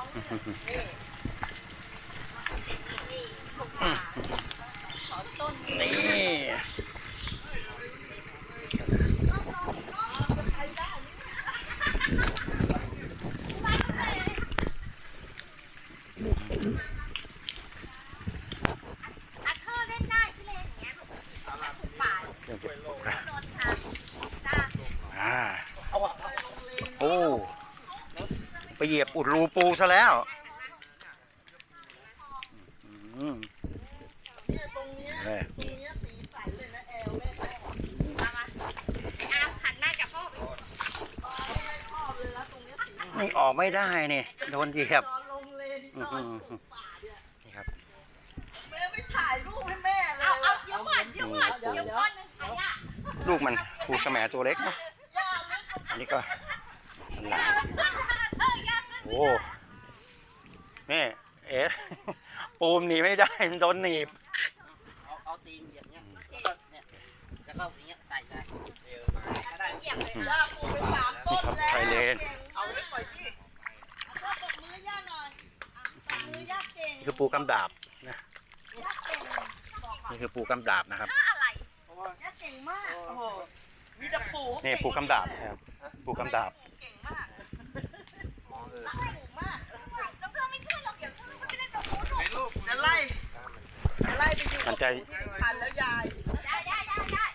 นี่นี่ถูกป่าขอต้น นี่ อัดเธอเล่นได้ที่เล่นอย่างเงี้ยถูกป่า เครื่องเก็บปลูกนะ โดนทางจ้า อ่าโอ้ ไปเหยียบอุดรูปูซะแล้วอืมเอ้ยมามาอามหันหน้ากับพ่อไปนี่ออกไม่ได้เนี่ยโดนเหยียบอื้อหือนี่ครับแม่ไม่ถ่ายรูปให้แม่เลยเอาเอาเดี๋ยวก่อนเดี๋ยวก่อนเดี๋ยวก้อนหนึงใครอะลูกมันปูสแหมตัวเล็กเนาะอันนี้ก็มันหลาน โอ้นี่เอ๊ะปูมหนีไม่ได้มันโดนหนีบเอาเอาตีนเหยียบเนี้ยแล้วก็เนี่ยแล้วก็อย่างเงี้ยใส่ได้ก็ได้เหยียบเลยย่านะปูไปสามต้นี่นครับแล้วไทยเลนเอาไว้ปล่อยที่เอาปรบมือย่าหน่อยปรบมือย่าเก่งนี่คือปูกำดาบนะนี่คือปูกำดาบนะครับ อะไรย่าเก่งมากโอ้โหมีแต่ปูนี่ปูกำดาบนะครับปูกำดาบ เก่งมากรักปูมาก แล้ว เธอไม่ช่วยหรอกเดี๋ยวเธอไม่ได้กับหนูหรอกจะไล่จะไล่ไปอยู่มันจะพันแล้วยายได้ได้ได้ได้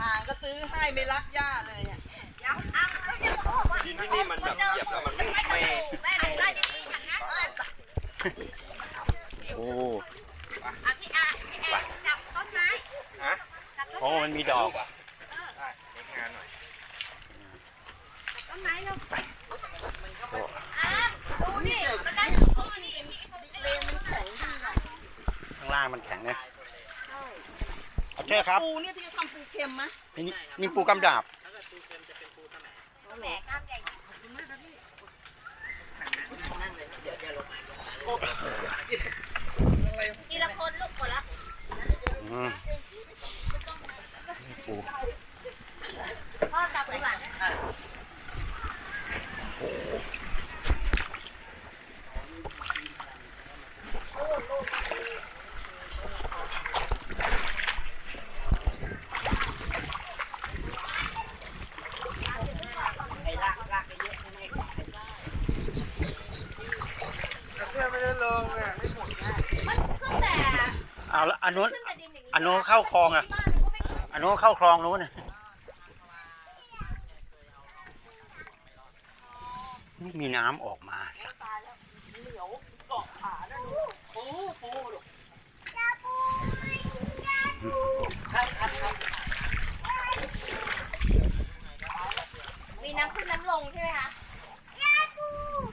อ่าก็ซื้อให้ไม่รักย่าเลยอะเดี๋ยวเอาแล้วเดี๋ยวเขาบอกว่าดินที่นี่มันแบบเหยียบแล้วมันไม่ไม่ไม่แม่หันหน้าดีๆหันหน้าเออโอ้เอาพี่อาพี่แอนจับต้นไม้ฮะจับต้นโอ้มันมีดอกได้เล็กงานหน่อย ต้นไม้เรา โอ้ อะดูนี่มันได้โอ้นี่มีคนเล่นมันแข็งดีอะ ข้าง ล่างมันแข็งเนี่ยเอาเชิญครับปูเนี่ยที่ทำปูเค็มมะนี่นี่ปูกำดาบแล้วก็ตูเค็มจะเป็นปูสมัยแหมกล้ามใหญ่ขอบคุณมากครับพี่นั่งเลยเดี๋ยวจะลงมาลงมาโอ้ทีละคนลูกคนละอืมนี่ปู พ่อกลับไปหลัง ไอ้ลากลากไปเยอะไม่ไม่ไม่ได้ เพื่อนไม่ได้ลงอะไม่หมดนะ มันขึ้นแต่ เอาละอันนู้นขึ้นแต่ดินอย่างนี้อันนู้นเข้าคลองอะที่บ้านก็ไม่ขึ้นอันนู้นเข้าคลองนู้นน่ะนี่มีน้ำออกมาสัก ตายแล้วเหนียวเกาะขาแล้วดูปูปูลูก ครับครับครับ มีน้ำขึ้นน้ำลงใช่ไหมคะยาปู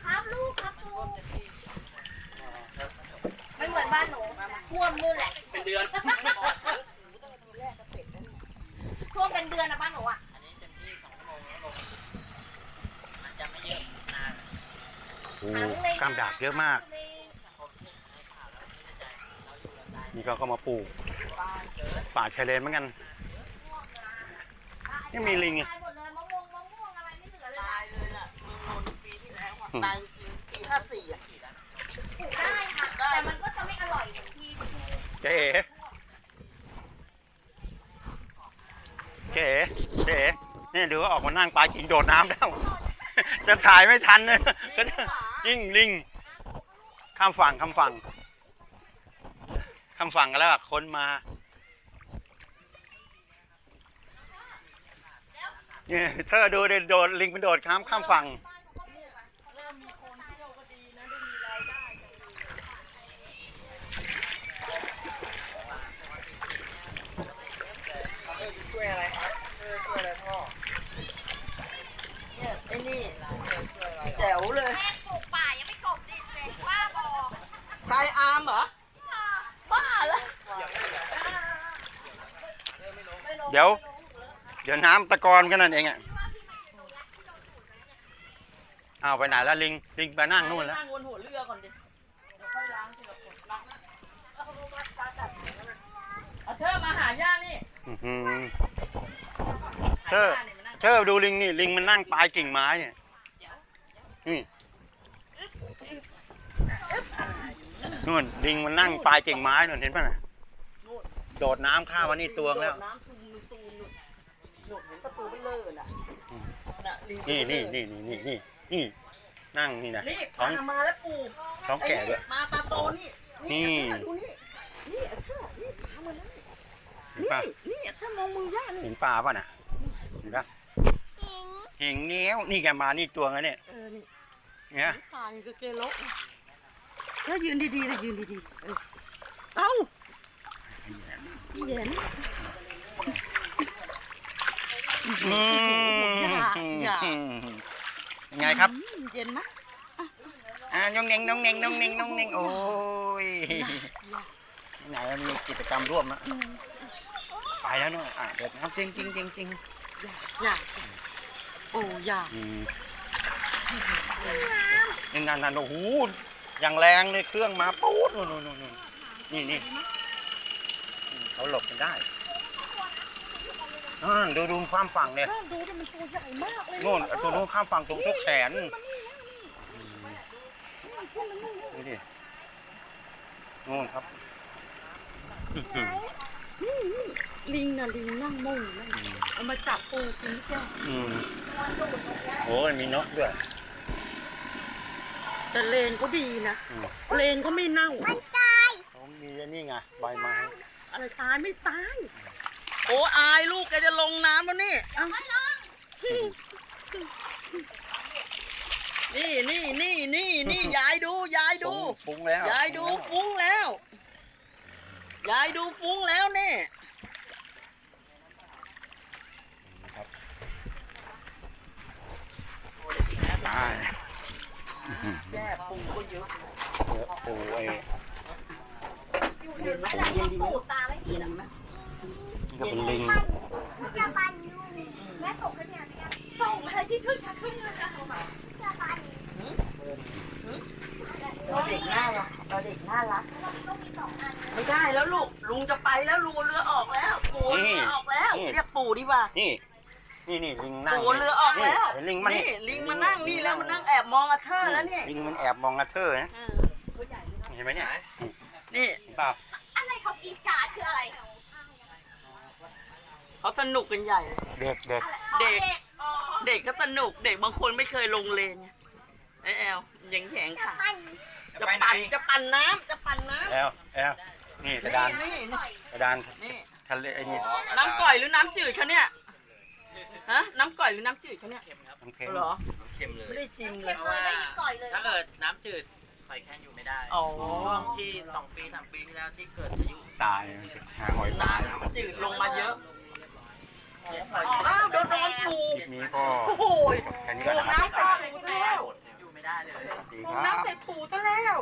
ครับลูกครับปูไม่เหมือนบ้านหนูท่วมนู่นแหละ เป็นเดือน ท่วม เป็นเดือนนะบ้านหนูอะอันนี้เต็มที่สองชั่วโมงแล้วลงมันจะไม่เยอะนานโอ้กำดาบเยอะมากนี่ก็เข้ามาปลูกป่าชายเลนเหมือนกัน ยังมีลิงอีก ตายหมดเลยมะม่วงมะม่วงอะไรไม่เหลือเลยตายเลยอะมีปีที่แล้วอะตายจริงปีห้าสี่อะ ปลูกได้ค่ะแต่มันก็จะไม่อร่อยเหมือนที่ที่ เจ๊เอ๋ เจ๊เอ๋เจ๊เอ๋นี่ดูว่าออกมานั่งปลากิ่งโดดน้ำแล้ว จะถ่ายไม่ทันเลยก็ยิ่งลิงข้ามฝั่งข้ามฝั่งข้ามฝั่งกันแล้วอะคนมาเนี่ยเธอดูเดินโดดลิงเป็นโดดข้ามข้ามฝั่ง เริ่มมีคนเที่ยวก็ดีนะได้มีรายได้ ช่วยอะไรครับช่วยอะไรพ่อ เนี่ยไอ้นี่แจ๋วเลย แม่ปลูกป่ายังไม่กบดินเลยบ้าบอ ใครอาร์มเหรอ บ้าเหรอ เดี๋ยว เดี๋ยวน้ำตะกอนกันนั่นเองอะอ้าวไปไหนแล้วลิงลิงไปนั่งนู่นแล้วนั่งบนหัวเรือก่อนดิเดี๋ยวค่อยล้างทีละคนล้างนะเอาเอาเธอมาหาย่านี่อื้อหือหาเธอย่านี่มานั่งเธอดูลิงนี่ลิงมันนั่งปลายกิ่งไม้เนี่ยนี่นู่นลิงมันนั่งปลายกิ่งไม้นู่นเห็นป่ะน่ะนู่นโดดน้ำข้ามมานี่ตัวงแล้ว โดดน้ำซูมซูมนู่น นู่นเห็นประตูไม่เลิศน่ะน่ะลิงนี่นี่นี่นี่นี่นี่นี่นั่งนี่นะนี่ท้อปาง มาแล้วปู่ท้องแก่ด้วย ไอ้นี่มาปลาโตนี่นี่นี่อาเธอดูนี่นี่อาเธอนี่ปลามาแล้วเห็นนี่ป่ะนี่อาเธอมองมือย่านี่เห็นปลาป่ะน่ะเห็นป่ะเห็นเนี้วนี่แกมานี่ตัวงแล้วเนี่ยเออนี่เนี่ยปลาอย่างกับเกโลกเธอยืนดีๆเลยยืนดีๆเออเอ้าเย็นอืม อย่าอย่ายังไงครับอืมเย็นไหมอ่าน้องเน่งน้องเน่งน้องเน่งน้องเน่งโอ้ยอย่าไหนมีกิจกรรมร่วมนะอืมไปแล้วเนาะอะเด็กน้ำจริงจริงจริงจริงอย่าโอ้อย่าอืมนี่นั่นนั่นโอ้โหอย่างแรงเลยเครื่องมาปู๊ดนู่นนู่นนู่นนู่นนี่นี่อืมเขาหลบกันได้ อ่าดูดูข้ามฝั่งเนี่ยดูดิมันตัวใหญ่มากเลยนู่นตัวนู้นข้ามฝั่งตรงทุกแขนอืมดูดินู่นครับอื้อหือนี่นี่ลิงน่ะลิงนั่งมุ่งนั่นเอามาจับปูกินแก้วอืมโอ้ยมีนกด้วยแต่เลนก็ดีนะอืมเลนก็ไม่เน่าเขามีอันนี่ไงใบไม้อะไรตายไม่ตาย โอ้อายลูกแกจะลงน้ำแล้วนี่เอ้านี่นี่นี่นี่นี่ยายดูยายดูฟุ้งแล้วยายดูฟุ้งแล้วยายดูฟุ้งแล้วนี่ครับตายแย่ปูก็เยอะเยอะโอ้ยเห็นไหมอะไรเนี่ยตูดตาไม่เห็ดีนไหมนี่ ก็เป็นลิงจะปันยูแม่ตกกันเนี่ยเนี่ยส่งอะไรที่ช่วยชักขึ้นเลยนะจะปันเราเด็กน่ารักเราเด็กน่ารักไม่ได้แล้วลูกลุงจะไปแล้วลุงเรือออกแล้วปู่เรือออกแล้วเรียกปู่ดีกว่านี่นี่นี่ลิงนั่งปู่เรือออกแล้วลิงมานี่ลิงมานั่งนี่แล้วมานั่งแอบมองอาเธอร์แล้วนี่ลิงมันแอบมองกระเทอนะเออเห็นไหมเนี่ยนี่เห็นเปล่าอะไรเขาอีกาคืออะไร เขาสนุกกันใหญ่เลย เด็กเด็กเด็ก อ๋อเด็กก็สนุก เด็กบางคนไม่เคยลงเลนไงไอแอลยังแข็งจะค่ะ ปันจะปั่น จะปั่นน้ำจะปั่นน้ำแอลแอลนี่กระดานนี่นี่ กระดานนี่ ทะเลไอ้นี่น้ำก่อยหรือน้ำจืดคะเนี่ย ฮะ น้ำก่อยหรือน้ำจืดคะเนี่ยน้ำเค็มเหรอ เค็มเลยไม่ได้ชิมเลเก็ย บเลยไม่มีก่อยเลย ถ้าเกิดน้ำจืดหอยแครงอยู่ไม่ได้อ๋อ ช่วงที่สองปีสามปีที่แล้วที่เกิดพายุตายมันจะหาหอยตาย น้ำจืดลงมาเยอะ อ้าวโดนโดนปูคลิปนี้ก็โอ้โหแค่นี้ก่อนนะครับน้ำใส่ปูซะแล้วอยู่ไม่ได้เลยสวัสดีปูครับ น้ำใส่ปูซะแล้ว